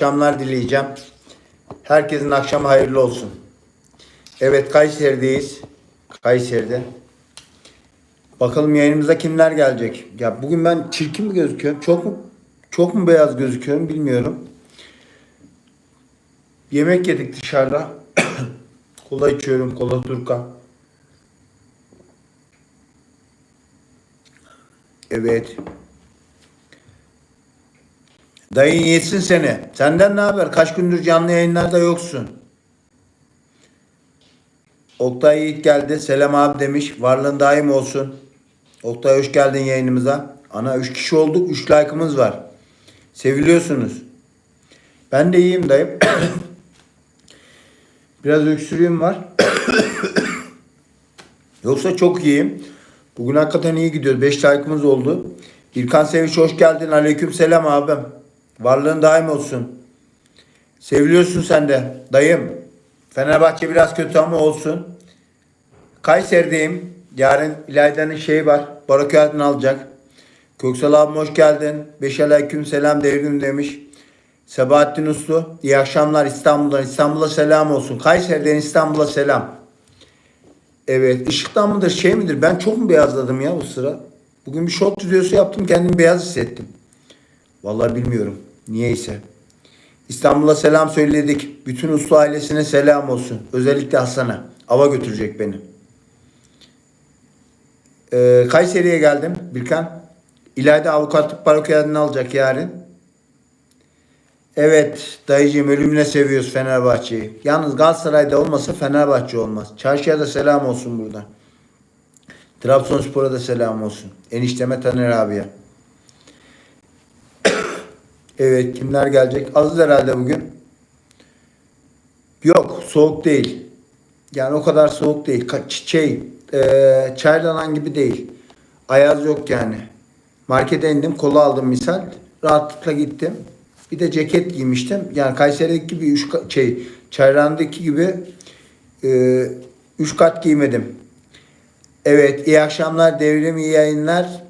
akşamlar dileyeceğim. Herkesin akşamı hayırlı olsun. Evet Kayseri'deyiz. Kayseri'de. Bakalım yayınımıza kimler gelecek? Ya bugün ben çirkin mi gözüküyorum? Çok mu çok mu beyaz gözüküyorum bilmiyorum. Yemek yedik dışarıda. kola içiyorum, kola turka. Evet. Dayın yesin seni. Senden ne haber? Kaç gündür canlı yayınlarda yoksun. Oktay Yiğit geldi. Selam abi demiş. Varlığın daim olsun. Oktay hoş geldin yayınımıza. Ana 3 kişi olduk. 3 like'ımız var. Seviliyorsunuz. Ben de iyiyim dayım. Biraz öksürüğüm var. Yoksa çok iyiyim. Bugün hakikaten iyi gidiyor. 5 like'ımız oldu. İlkan Seviç hoş geldin. Aleyküm selam abim. Varlığın daim olsun. Seviliyorsun sen de. Dayım. Fenerbahçe biraz kötü ama olsun. Kayseri'deyim. Yarın İlayda'nın şeyi var. Barakatını alacak. Köksal abim hoş geldin. Beş aleyküm selam devrim demiş. Sebahattin Uslu. İyi akşamlar İstanbul'dan. İstanbul'a selam olsun. Kayseri'den İstanbul'a selam. Evet. ışıktan mıdır şey midir? Ben çok mu beyazladım ya o sıra? Bugün bir short videosu yaptım. Kendimi beyaz hissettim. Vallahi bilmiyorum. Niyeyse. İstanbul'a selam söyledik. Bütün Uslu ailesine selam olsun. Özellikle Hasan'a. Ava götürecek beni. Ee, Kayseri'ye geldim Birkan. İlayda avukatlık barokiyanını alacak yarın. Evet dayıcığım ölümüne seviyoruz Fenerbahçe'yi. Yalnız Galatasaray'da olmasa Fenerbahçe olmaz. Çarşıya da selam olsun buradan. Trabzonspor'a da selam olsun. Enişteme Taner abiye. Evet kimler gelecek? Azız herhalde bugün. Yok soğuk değil. Yani o kadar soğuk değil. Ka- Şey, e, çaylanan gibi değil. Ayaz yok yani. Markete indim, kola aldım misal. Rahatlıkla gittim. Bir de ceket giymiştim. Yani Kayseri'deki gibi üç ka- şey, Çayran'daki gibi e, üç kat giymedim. Evet, iyi akşamlar, devrim iyi yayınlar.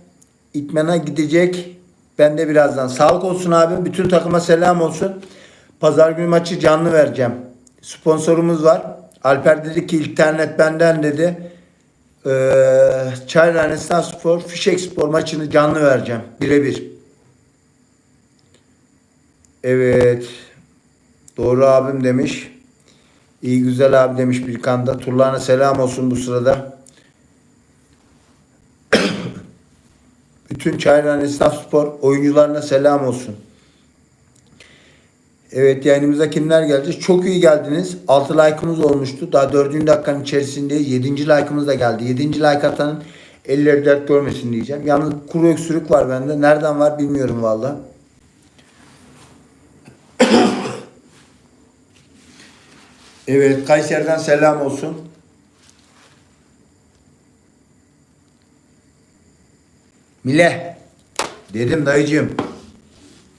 İtmana gidecek. Ben de birazdan. Sağlık olsun abi. Bütün takıma selam olsun. Pazar günü maçı canlı vereceğim. Sponsorumuz var. Alper dedi ki internet benden dedi. Ee, Çayran Esnaf Spor, Fişek Spor maçını canlı vereceğim. Birebir. Evet. Doğru abim demiş. İyi güzel abi demiş Birkan'da. Turlarına selam olsun bu sırada. Bütün Çayran Esnaf Spor oyuncularına selam olsun. Evet yayınımıza kimler geldi? Çok iyi geldiniz. 6 like'ımız olmuştu. Daha 4. dakikanın içerisindeyiz. 7. like'ımız da geldi. 7. like atanın elleri dert görmesin diyeceğim. Yalnız kuru öksürük var bende. Nereden var bilmiyorum valla. Evet Kayseri'den selam olsun. Mile. Dedim dayıcığım.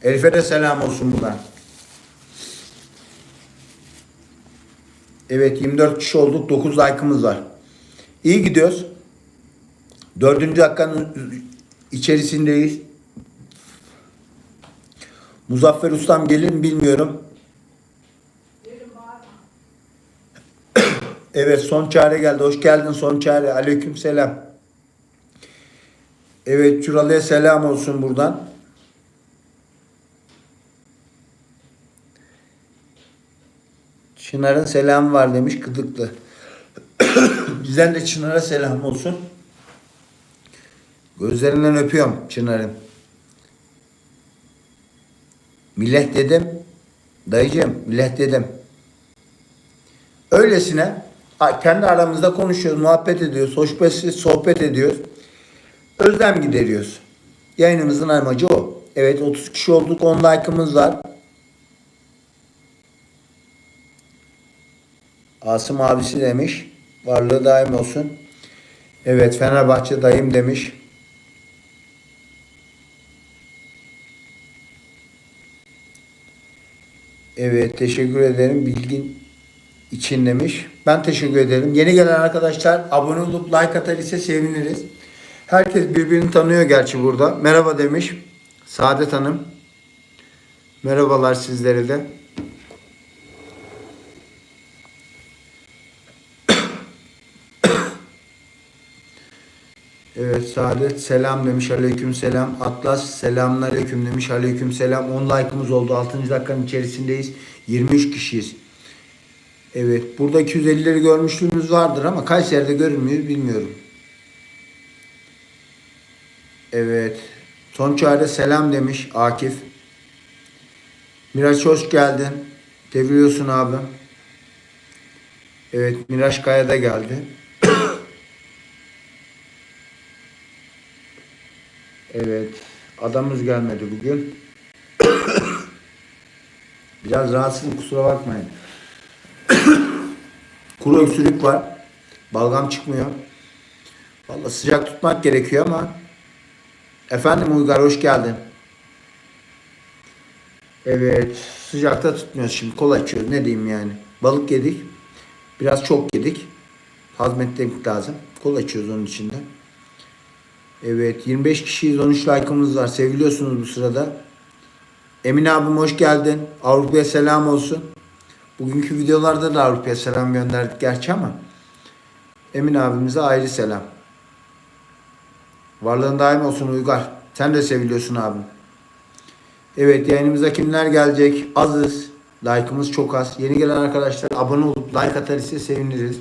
Elif'e de selam olsun buradan. Evet 24 kişi olduk. 9 like'ımız var. İyi gidiyoruz. Dördüncü dakikanın içerisindeyiz. Muzaffer Ustam gelir mi bilmiyorum. Evet son çare geldi. Hoş geldin son çare. Aleyküm selam. Evet Çuralı'ya selam olsun buradan. Çınar'ın selamı var demiş Kıdıklı. Bizden de Çınar'a selam olsun. Gözlerinden öpüyorum Çınar'ın. Millet dedim. Dayıcığım millet dedim. Öylesine kendi aramızda konuşuyoruz, muhabbet ediyoruz, sohbet ediyoruz. Özlem gideriyoruz. Yayınımızın amacı o. Evet 30 kişi olduk, 10 like'ımız var. Asım abisi demiş. Varlığı daim olsun. Evet Fenerbahçe dayım demiş. Evet teşekkür ederim bilgin için demiş. Ben teşekkür ederim. Yeni gelen arkadaşlar abone olup like atar ise seviniriz. Herkes birbirini tanıyor gerçi burada. Merhaba demiş. Saadet Hanım. Merhabalar sizlere de. Evet Saadet selam demiş aleyküm selam. Atlas selamun aleyküm demiş aleyküm selam. 10 like'ımız oldu. 6. dakikanın içerisindeyiz. 23 kişiyiz. Evet burada 250'leri görmüşlüğümüz vardır ama Kayseri'de görünmüyor bilmiyorum. Evet. Son çare selam demiş Akif. Miraç hoş geldin. Devriyorsun abi. Evet Miraç Kaya da geldi. evet. Adamımız gelmedi bugün. Biraz rahatsızım kusura bakmayın. Kuru öksürük var. Balgam çıkmıyor. Vallahi sıcak tutmak gerekiyor ama Efendim Uygar hoş geldin. Evet sıcakta tutmuyoruz şimdi kola içiyoruz ne diyeyim yani. Balık yedik. Biraz çok yedik. Hazmetmek lazım. Kola içiyoruz onun içinde. Evet 25 kişiyiz 13 like'ımız var. Seviliyorsunuz bu sırada. Emin abim hoş geldin. Avrupa'ya selam olsun. Bugünkü videolarda da Avrupa'ya selam gönderdik gerçi ama Emin abimize ayrı selam. Varlığın daim olsun Uygar. Sen de seviliyorsun abim. Evet yayınımıza kimler gelecek? Azız. Like'ımız çok az. Yeni gelen arkadaşlar abone olup like atar ise seviniriz.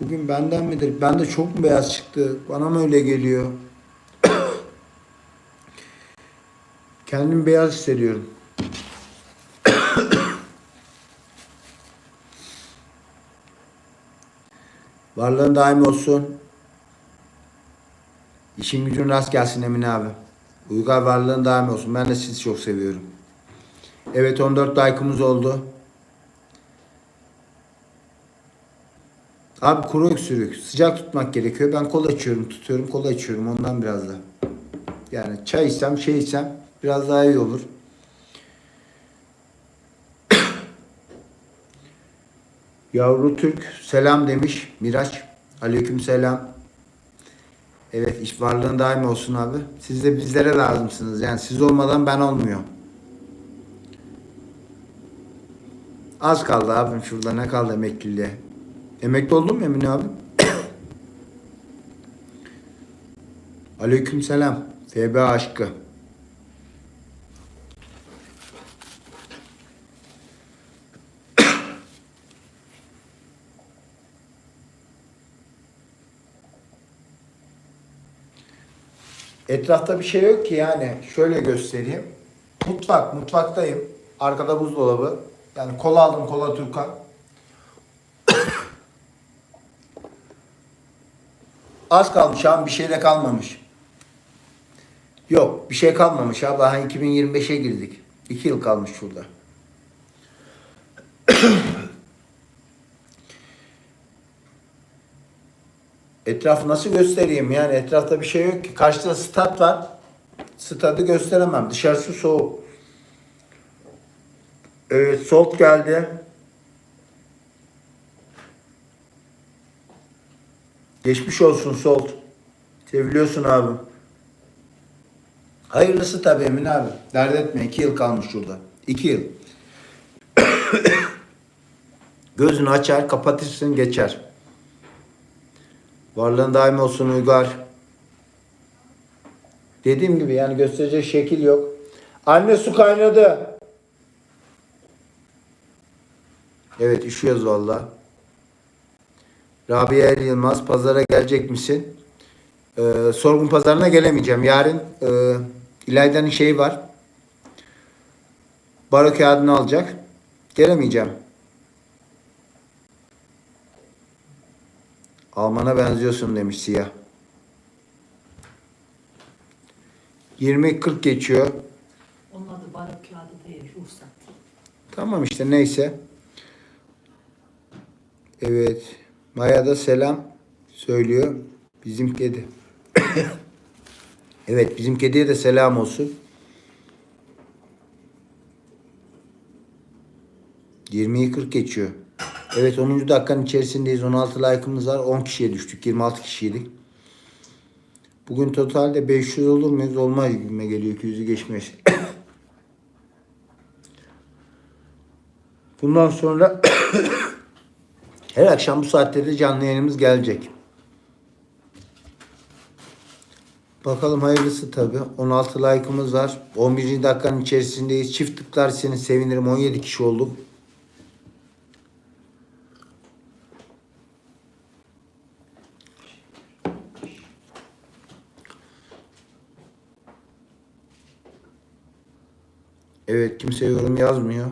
Bugün benden midir? Ben de çok mu beyaz çıktı? Bana mı öyle geliyor? Kendimi beyaz hissediyorum. Varlığın daim olsun. İşin gücün rast gelsin Emin abi. Uygar varlığın daim olsun. Ben de sizi çok seviyorum. Evet 14 like'ımız oldu. Abi kuru öksürük. Sıcak tutmak gerekiyor. Ben kola içiyorum. Tutuyorum kola içiyorum. Ondan biraz da. Yani çay içsem şey içsem biraz daha iyi olur. Yavru Türk selam demiş Miraç. Aleyküm selam. Evet iş varlığın daim olsun abi. Siz de bizlere lazımsınız. Yani siz olmadan ben olmuyor. Az kaldı abim şurada ne kaldı emekliliğe. Emekli oldun mu Emin abi? Aleyküm selam. FB aşkı. Etrafta bir şey yok ki yani. Şöyle göstereyim. Mutfak, mutfaktayım. Arkada buzdolabı. Yani kola aldım, kola Türkan. Az kalmış abi, bir şey de kalmamış. Yok, bir şey kalmamış abi. Daha 2025'e girdik. 2 yıl kalmış şurada. Etrafı nasıl göstereyim yani etrafta bir şey yok ki. Karşıda stat var. Stadı gösteremem. Dışarısı soğuk. Evet soğuk geldi. Geçmiş olsun Solt. Seviliyorsun abi. Hayırlısı tabii Emin abi. Dert etme. iki yıl kalmış şurada. İki yıl. Gözünü açar, kapatırsın, geçer. Varlığın daim olsun Uygar. Dediğim gibi yani gösterecek şekil yok. Anne su kaynadı. Evet üşüyoruz valla. Rabia Er Yılmaz pazara gelecek misin? Ee, sorgun pazarına gelemeyeceğim. Yarın e, İlayda'nın şeyi var. Baro kağıdını alacak. Gelemeyeceğim. Alman'a benziyorsun demiş siyah. 20-40 geçiyor. Onun adı barok kağıdı değil, ruhsat. Tamam işte neyse. Evet. Maya da selam söylüyor. Bizim kedi. evet bizim kediye de selam olsun. 20'yi 40 geçiyor. Evet 10. dakikanın içerisindeyiz. 16 like'ımız var. 10 kişiye düştük. 26 kişiydik. Bugün totalde 500 olur muyuz? Olmaz gibime geliyor. 200'ü geçmez. Bundan sonra her akşam bu saatte de canlı yayınımız gelecek. Bakalım hayırlısı tabi. 16 like'ımız var. 11. dakikanın içerisindeyiz. Çift tıklarsanız sevinirim. 17 kişi olduk. Evet kimse yorum yazmıyor.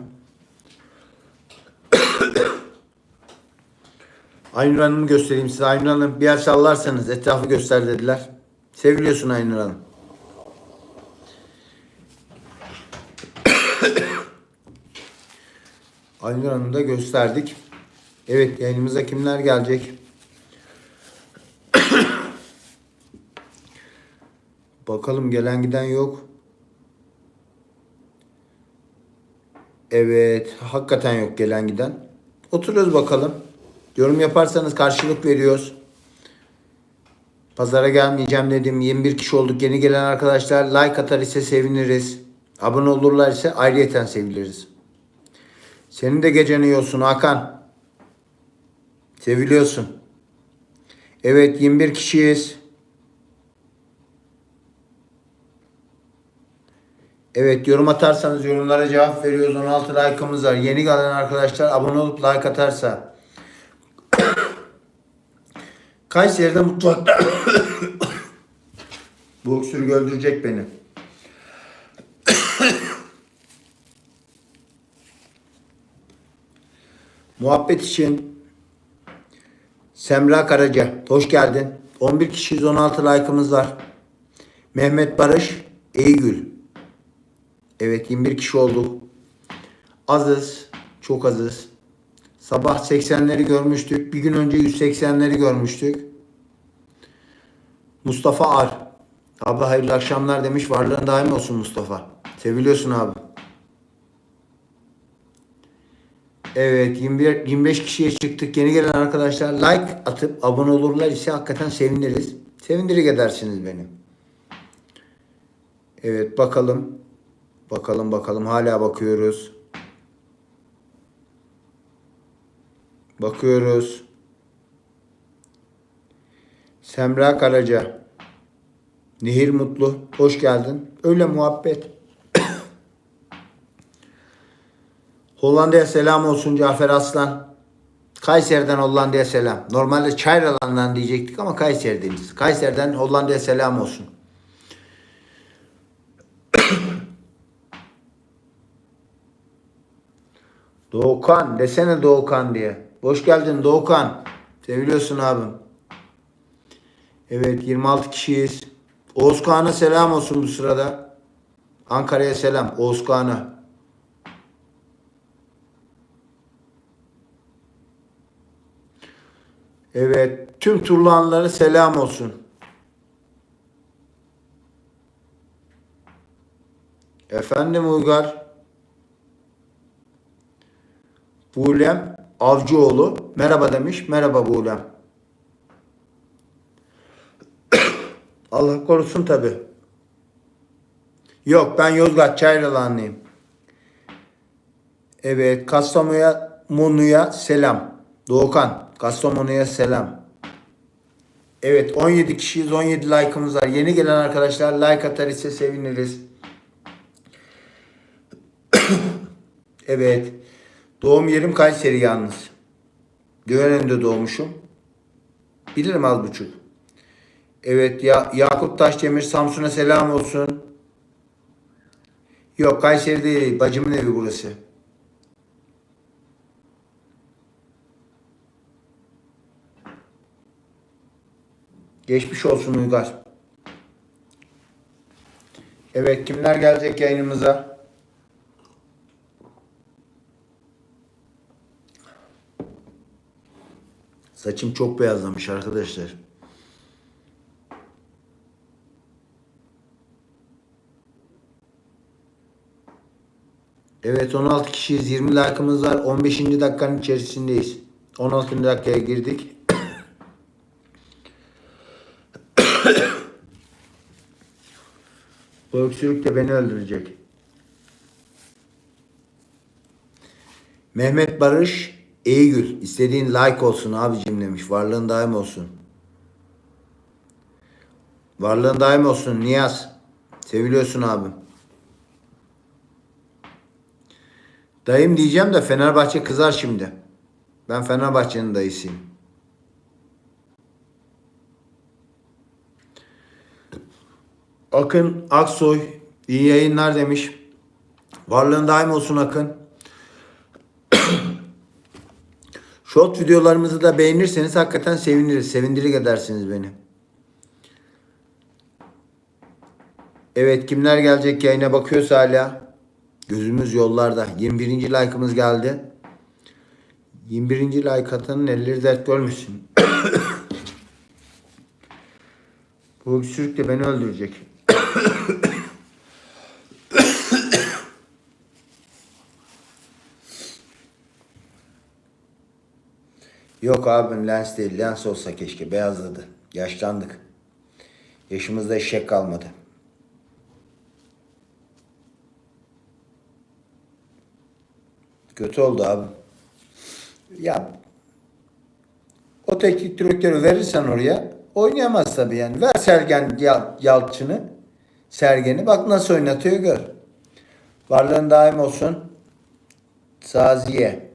Aynur Hanım'ı göstereyim size. Aynur Hanım bir yer sallarsanız etrafı göster dediler. Seviliyorsun Aynur Hanım. Aynur Hanım'ı da gösterdik. Evet yayınımıza kimler gelecek? Bakalım gelen giden yok. Evet, hakikaten yok gelen giden. Oturuyoruz bakalım. Yorum yaparsanız karşılık veriyoruz. Pazara gelmeyeceğim dedim. 21 kişi olduk. Yeni gelen arkadaşlar like atar ise seviniriz. Abone olurlar ise ayrıyeten seviniriz. Senin de gecen iyi olsun Hakan. Seviliyorsun. Evet 21 kişiyiz. Evet yorum atarsanız yorumlara cevap veriyoruz. 16 like'ımız var. Yeni gelen arkadaşlar abone olup like atarsa. Kayseri'de mutfakta bu öksürük öldürecek beni. Muhabbet için Semra Karaca hoş geldin. 11 kişiyiz 16 like'ımız var. Mehmet Barış Eygül Evet 21 kişi olduk. Azız. Çok azız. Sabah 80'leri görmüştük. Bir gün önce 180'leri görmüştük. Mustafa Ar. Abi hayırlı akşamlar demiş. Varlığın daim olsun Mustafa. Seviliyorsun abi. Evet 21, 25 kişiye çıktık. Yeni gelen arkadaşlar like atıp abone olurlar ise hakikaten seviniriz. Sevindirik edersiniz beni. Evet bakalım. Bakalım bakalım hala bakıyoruz. Bakıyoruz. Semra Karaca. Nehir Mutlu. Hoş geldin. Öyle muhabbet. Hollanda'ya selam olsun Cafer Aslan. Kayseri'den Hollanda'ya selam. Normalde Çayralan'dan diyecektik ama Kayseri'deyiz. Kayseri'den Hollanda'ya selam olsun. Doğukan desene Doğukan diye. Hoş geldin Doğukan. Seviliyorsun abim. Evet 26 kişiyiz. Oğuz Kağan'a selam olsun bu sırada. Ankara'ya selam Oğuz Kağan'a. Evet tüm turlanlara selam olsun. Efendim Uygar. Buğlem Avcıoğlu merhaba demiş. Merhaba Buğlem. Allah korusun tabi. Yok ben Yozgat Çayralanlıyım. Evet Kastamonu'ya Monu'ya selam. Doğukan Kastamonu'ya selam. Evet 17 kişiyiz 17 like'ımız var. Yeni gelen arkadaşlar like atar ise seviniriz. evet. Doğum yerim Kayseri yalnız. Göğenen'de doğmuşum. Bilirim az buçuk. Evet ya Yakup Taşdemir Samsun'a selam olsun. Yok Kayseri değil. Bacımın evi burası. Geçmiş olsun Uygar. Evet kimler gelecek yayınımıza? Saçım çok beyazlamış arkadaşlar. Evet 16 kişiyiz. 20 like'ımız var. 15. dakikanın içerisindeyiz. 16. dakikaya girdik. Bu öksürük de beni öldürecek. Mehmet Barış Eygül. istediğin like olsun abicim demiş. Varlığın daim olsun. Varlığın daim olsun Niyaz. Seviliyorsun abim. Dayım diyeceğim de Fenerbahçe kızar şimdi. Ben Fenerbahçe'nin dayısıyım. Akın Aksoy iyi yayınlar demiş. Varlığın daim olsun Akın. Short videolarımızı da beğenirseniz hakikaten seviniriz. Sevindirik edersiniz beni. Evet kimler gelecek yayına bakıyorsa hala. Gözümüz yollarda. 21. like'ımız geldi. 21. like atanın elleri dert görmüşsün. Bu öksürük de beni öldürecek. Yok abim lens değil. Lens olsa keşke. Beyazladı. Yaşlandık. Yaşımızda eşek kalmadı. Kötü oldu abi. Ya o teknik direktörü verirsen oraya oynayamaz tabii yani. Ver Sergen Yal- Yalçın'ı. Sergen'i bak nasıl oynatıyor gör. Varlığın daim olsun. Saziye.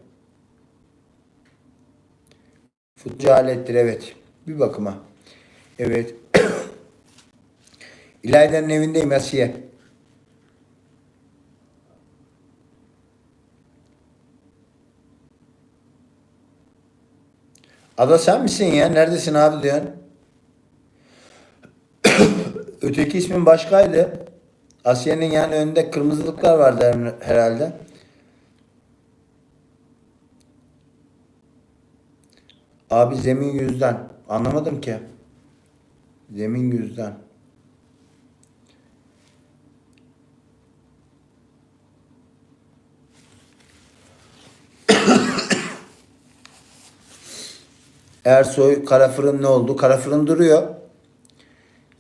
Futbolcu alettir evet. Bir bakıma. Evet. İlayda'nın evindeyim Asiye. Ada sen misin ya? Neredesin abi diyorsun. Öteki ismin başkaydı. Asiye'nin yani önünde kırmızılıklar vardı her- herhalde. Abi zemin yüzden. Anlamadım ki. Zemin yüzden. Ersoy kara fırın ne oldu? Kara fırın duruyor.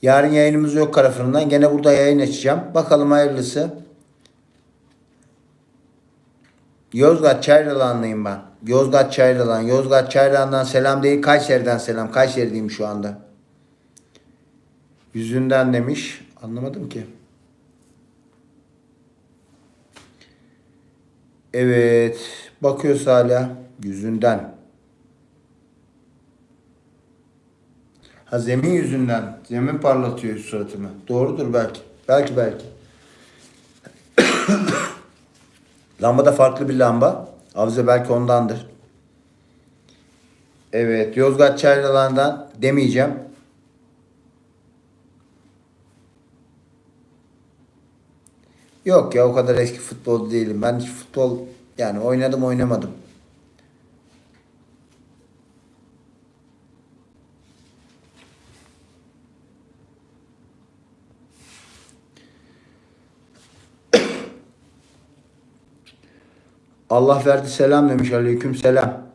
Yarın yayınımız yok kara fırından. Gene burada yayın açacağım. Bakalım hayırlısı. Yozgat Çayralanlıyım ben. Yozgat Çayralan. Yozgat Çayralan'dan selam değil. Kayseri'den selam. Kayseri'deyim şu anda. Yüzünden demiş. Anlamadım ki. Evet. Bakıyoruz hala. Yüzünden. Ha zemin yüzünden. Zemin parlatıyor suratımı. Doğrudur belki. Belki belki. Lamba da farklı bir lamba. Avize belki ondandır. Evet. Yozgat Çayralan'dan demeyeceğim. Yok ya o kadar eski futbolcu değilim. Ben hiç futbol yani oynadım oynamadım. Allah verdi selam demiş. Aleyküm selam.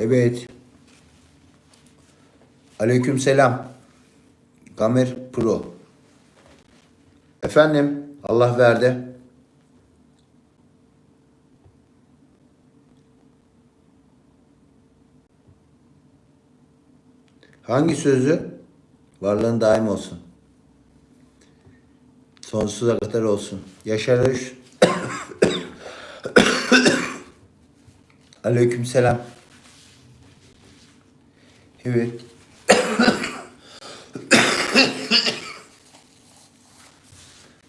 Evet. Aleyküm selam. Gamer Pro. Efendim Allah verdi. Hangi sözü? Varlığın daim olsun. Sonsuza kadar olsun. Yaşar Öz. Aleyküm selam. Evet.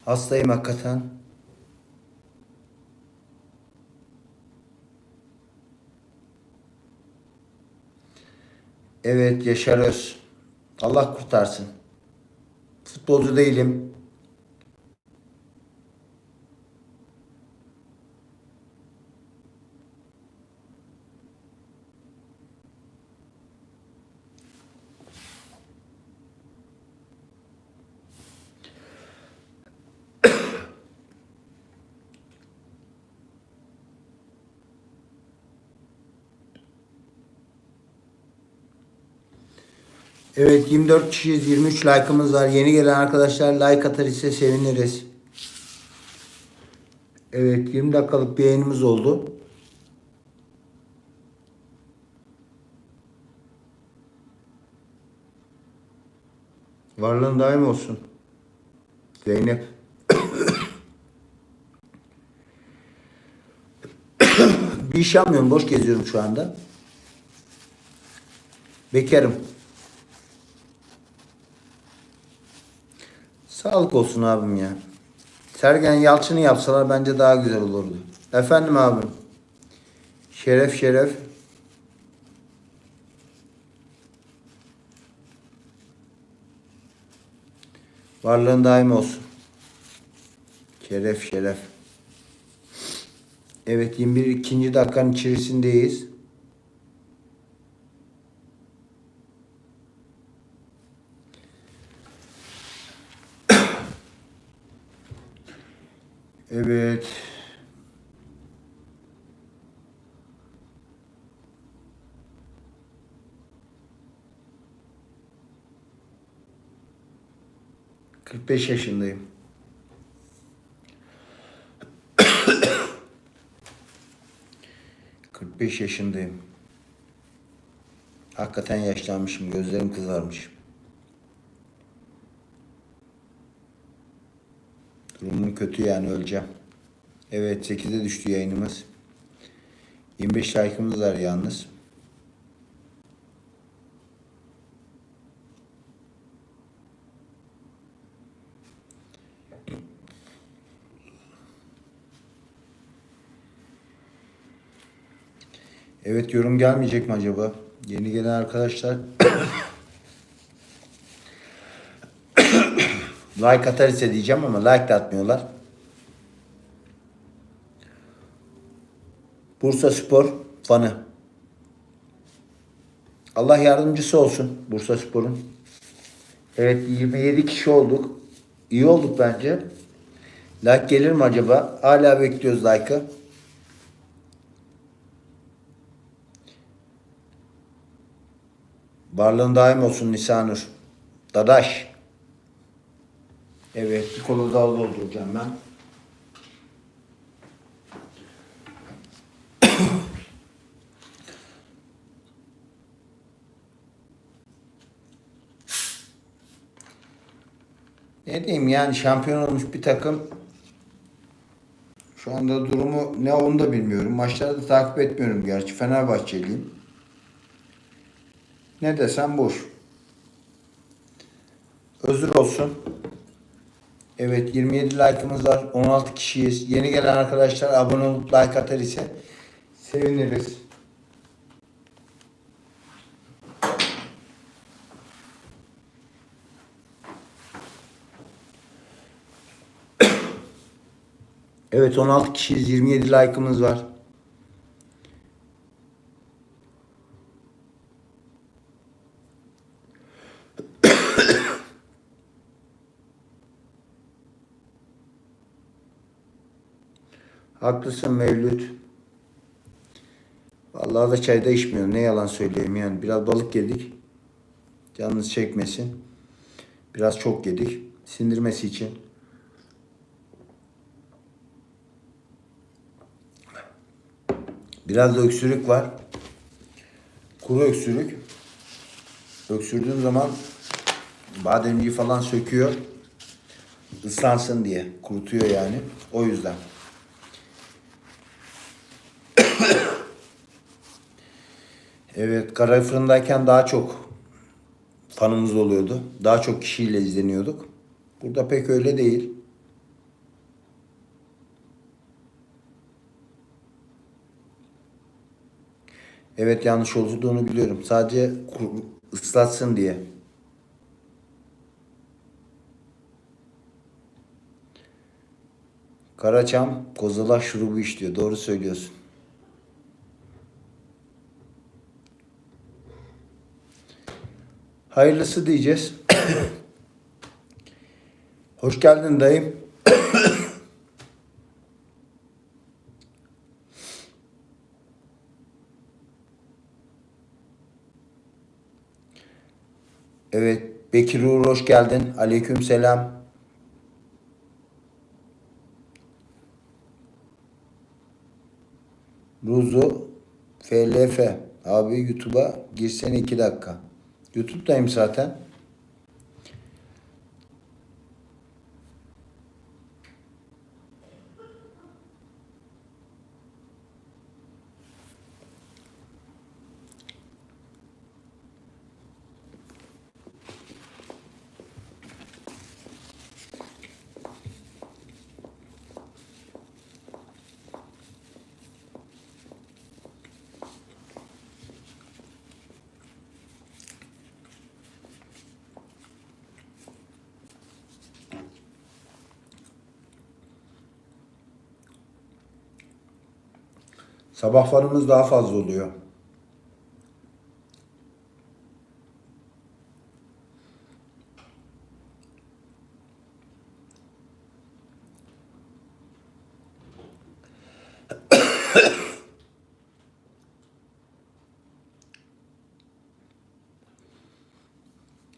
Hastayım hakikaten. Evet Yaşar Öz. Allah kurtarsın. Futbolcu değilim. Evet 24 kişiyiz 23 like'ımız var. Yeni gelen arkadaşlar like atar ise seviniriz. Evet 20 dakikalık bir yayınımız oldu. Varlığın daim olsun. Zeynep. bir iş yapmıyorum. Boş geziyorum şu anda. Bekarım. Sağlık olsun abim ya. Sergen Yalçın'ı yapsalar bence daha güzel olurdu. Efendim abim. Şeref şeref. Varlığın daim olsun. Şeref şeref. Evet 21 ikinci dakikanın içerisindeyiz. Evet. Kırk beş yaşındayım. Kırk beş yaşındayım. Hakikaten yaşlanmışım. Gözlerim kızarmış. Kötü yani öleceğim. Evet 8'e düştü yayınımız. 25 like'ımız var yalnız. Evet yorum gelmeyecek mi acaba? Yeni gelen arkadaşlar like atar ise diyeceğim ama like de atmıyorlar. Bursa Spor fanı. Allah yardımcısı olsun Bursa Spor'un. Evet 27 kişi olduk. İyi olduk bence. Like gelir mi acaba? Hala bekliyoruz like'ı. Varlığın daim olsun Nisanur. Dadaş. Evet bir kolu daha dolduracağım ben. Ne diyeyim yani şampiyon olmuş bir takım şu anda durumu ne onu da bilmiyorum. Maçları da takip etmiyorum gerçi. Fenerbahçeliyim. Ne desem boş. Özür olsun. Evet 27 like'ımız var. 16 kişiyiz. Yeni gelen arkadaşlar abone olup like atar ise seviniriz. Evet 16 kişiyiz. 27 like'ımız var. Haklısın Mevlüt. Vallahi da çayda içmiyorum. Ne yalan söyleyeyim yani. Biraz balık yedik. Canınız çekmesin. Biraz çok yedik. Sindirmesi için. Biraz da öksürük var. Kuru öksürük. Öksürdüğün zaman bademciyi falan söküyor. Islansın diye. Kurutuyor yani. O yüzden. Evet, kara fırındayken daha çok fanımız oluyordu. Daha çok kişiyle izleniyorduk. Burada pek öyle değil. Evet yanlış olduğunu biliyorum. Sadece ıslatsın diye. Karaçam kozalak şurubu işliyor. Doğru söylüyorsun. Hayırlısı diyeceğiz. Hoş geldin dayım. Evet. Bekir Uğur hoş geldin. Aleyküm selam. Ruzu FLF. Abi YouTube'a girsene iki dakika. YouTube'dayım zaten. Sabah farımız daha fazla oluyor.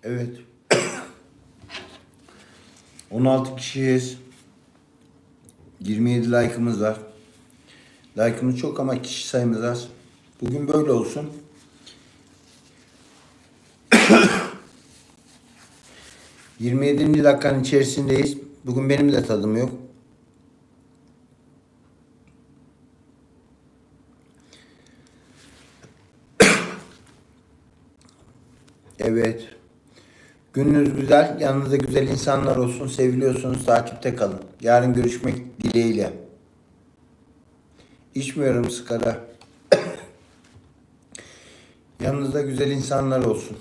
Evet. 16 kişiyiz. 27 like'ımız var. Like'ımız çok ama kişi sayımız az. Bugün böyle olsun. ...27. dakikanın içerisindeyiz. Bugün benim de tadım yok. Evet. Gününüz güzel, yanınızda güzel insanlar olsun, seviliyorsunuz, takipte kalın. Yarın görüşmek dileğiyle. İçmiyorum sigara. Yanınızda güzel insanlar olsun.